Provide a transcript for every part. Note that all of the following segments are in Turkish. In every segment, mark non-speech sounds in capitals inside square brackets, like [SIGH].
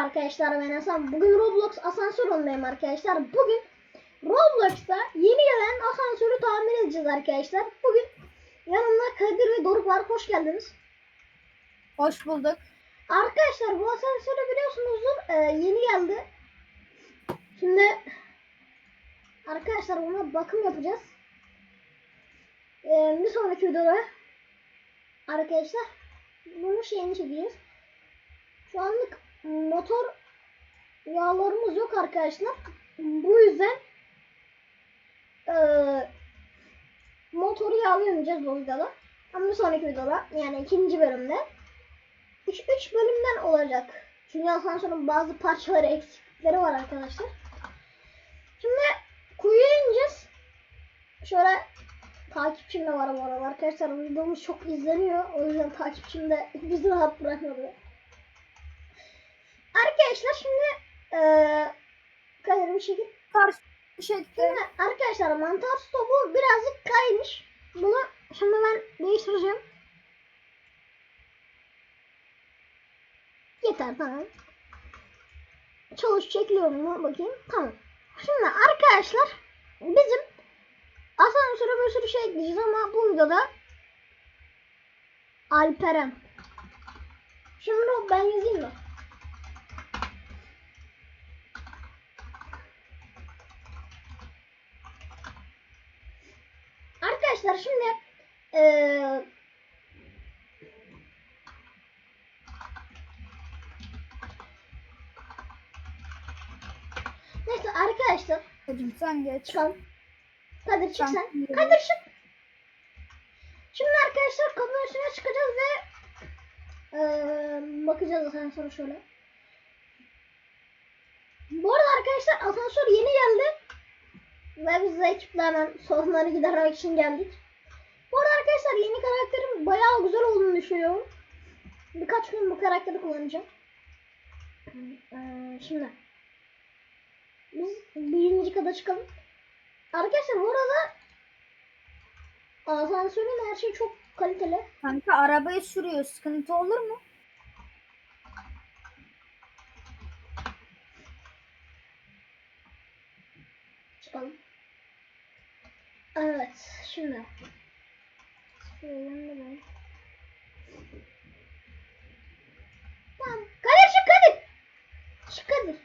arkadaşlar ben Hasan. Bugün Roblox asansör ondayım arkadaşlar. Bugün Roblox'ta yeni gelen asansörü tamir edeceğiz arkadaşlar. Bugün yanımda Kadir ve Doruk var. Hoş geldiniz. Hoş bulduk. Arkadaşlar bu asansörü biliyorsunuzdur. e, yeni geldi. Şimdi arkadaşlar buna bakım yapacağız. E, bir sonraki videoda arkadaşlar bunun şeyini çekeceğiz. Şu anlık motor yağlarımız yok arkadaşlar. Bu yüzden e, motoru yağlayamayacağız bu videoda. Ama bir sonraki videoda yani ikinci bölümde 3 3 bölümden olacak. Çünkü asansörün bazı parçaları eksiklikleri var arkadaşlar. Şimdi kuyuya ineceğiz. Şöyle takipçim de var bu arada arkadaşlar. Videomuz çok izleniyor. O yüzden takipçim de bizi rahat bırakmadı. Arkadaşlar şimdi eee bir şekilde Ters çekti. Şimdi arkadaşlar mantar stopu birazcık kaymış. Bunu şimdi ben değiştireceğim. Yeter tamam. Çalış çekiliyor mu bakayım. Tamam. Şimdi arkadaşlar bizim asansöre bir sürü şey ekleyeceğiz ama bu videoda Alperen. Şimdi ben yazayım mı? Arkadaşlar şimdi eee Neyse arkadaşlar Hocam sen geç. çıkalım. Kadir çık sen. Kadir çık. Şimdi arkadaşlar kapının üstüne çıkacağız ve eee bakacağız asansöre şöyle. Bu arada arkadaşlar asansör yeni geldi. Ve biz de ekiple hemen sorunları gidermek için geldik. Bu arada arkadaşlar yeni karakterim bayağı güzel olduğunu düşünüyorum. Birkaç gün bu karakteri kullanacağım. Ee, şimdi biz birinci kata çıkalım. Arkadaşlar bu arada asansörün her şey çok kaliteli. Kanka arabayı sürüyor. Sıkıntı olur mu? Çıkalım. Evet, şimdi. Tamam. Kadir çık Kadir. Çık Kadir.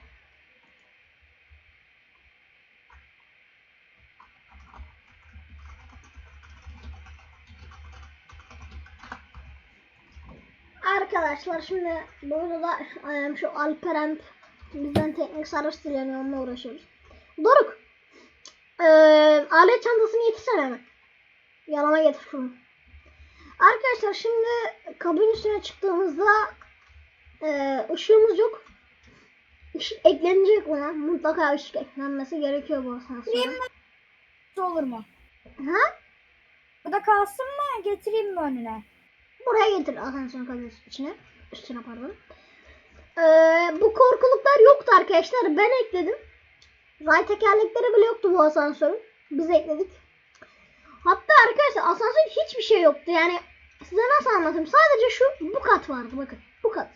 Arkadaşlar şimdi burada da şu Alperen bizden teknik sarış dileniyor onunla uğraşıyoruz. Doruk. Eee alet çantasını getirsene hemen. Yanıma getir şunu. Arkadaşlar şimdi kabin üstüne çıktığımızda eee ışığımız yok. Işık eklenecek buna. Mutlaka ışık eklenmesi gerekiyor bu asansöre. Olur mu? Ha? Burada kalsın mı? Getireyim mi önüne? Buraya getir asansörün kabin içine. Üstüne pardon. Eee, bu korkuluklar yoktu arkadaşlar. Ben ekledim. Ray tekerlekleri bile yoktu bu asansörün. Biz ekledik. Asansör hiçbir şey yoktu. Yani size nasıl anlatayım? Sadece şu bu kat vardı bakın. Bu kat.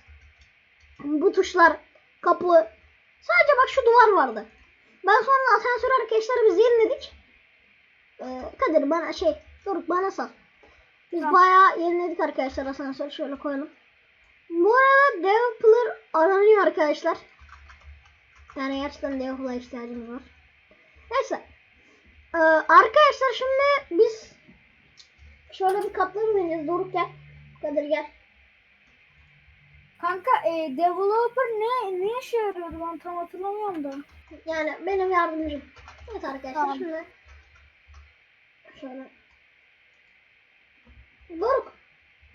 Bu tuşlar, kapı. Sadece bak şu duvar vardı. Ben sonra asansör arkadaşlar biz yeniledik. Ee, Kadir bana şey, Doruk bana sal. Biz Tamam. bayağı yeniledik arkadaşlar asansörü şöyle koyalım. Bu arada developer aranıyor arkadaşlar. Yani gerçekten developer'a ihtiyacımız var. Neyse. Ee, arkadaşlar şimdi biz şöyle bir katları deneyeceğiz. Doruk gel. Kadir gel. Kanka e, developer ne ne işe yarıyordu ben tam hatırlamıyorum da. Yani benim yardımcım. Evet arkadaşlar Tamam. şimdi şöyle Doruk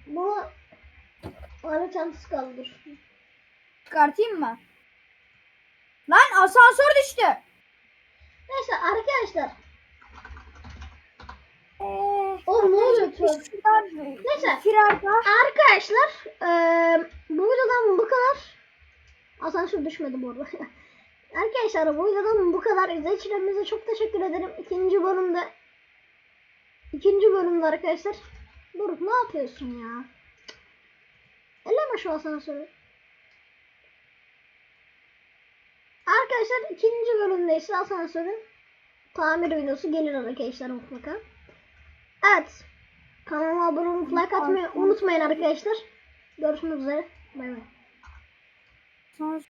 bu ara çantası kaldı dur. Çıkartayım mı? Lan asansör düştü. Neyse arkadaşlar Eee. Ki? Neyse. Firarda. Arkadaşlar eee bu videodan bu kadar. Asansör düşmedi bu arada. [LAUGHS] Arkadaşlar bu videodan bu kadar. İzleyicilerimize çok teşekkür ederim. İkinci bölümde ikinci bölümde arkadaşlar. Doruk ne yapıyorsun ya? Cık. Elleme şu asansörü. Arkadaşlar ikinci bölümde ise asansörün tamir videosu gelir arkadaşlar mutlaka. Evet. Kanalıma abone olup like atmayı unutmayın arkadaşlar. Görüşmek üzere. Bay bay.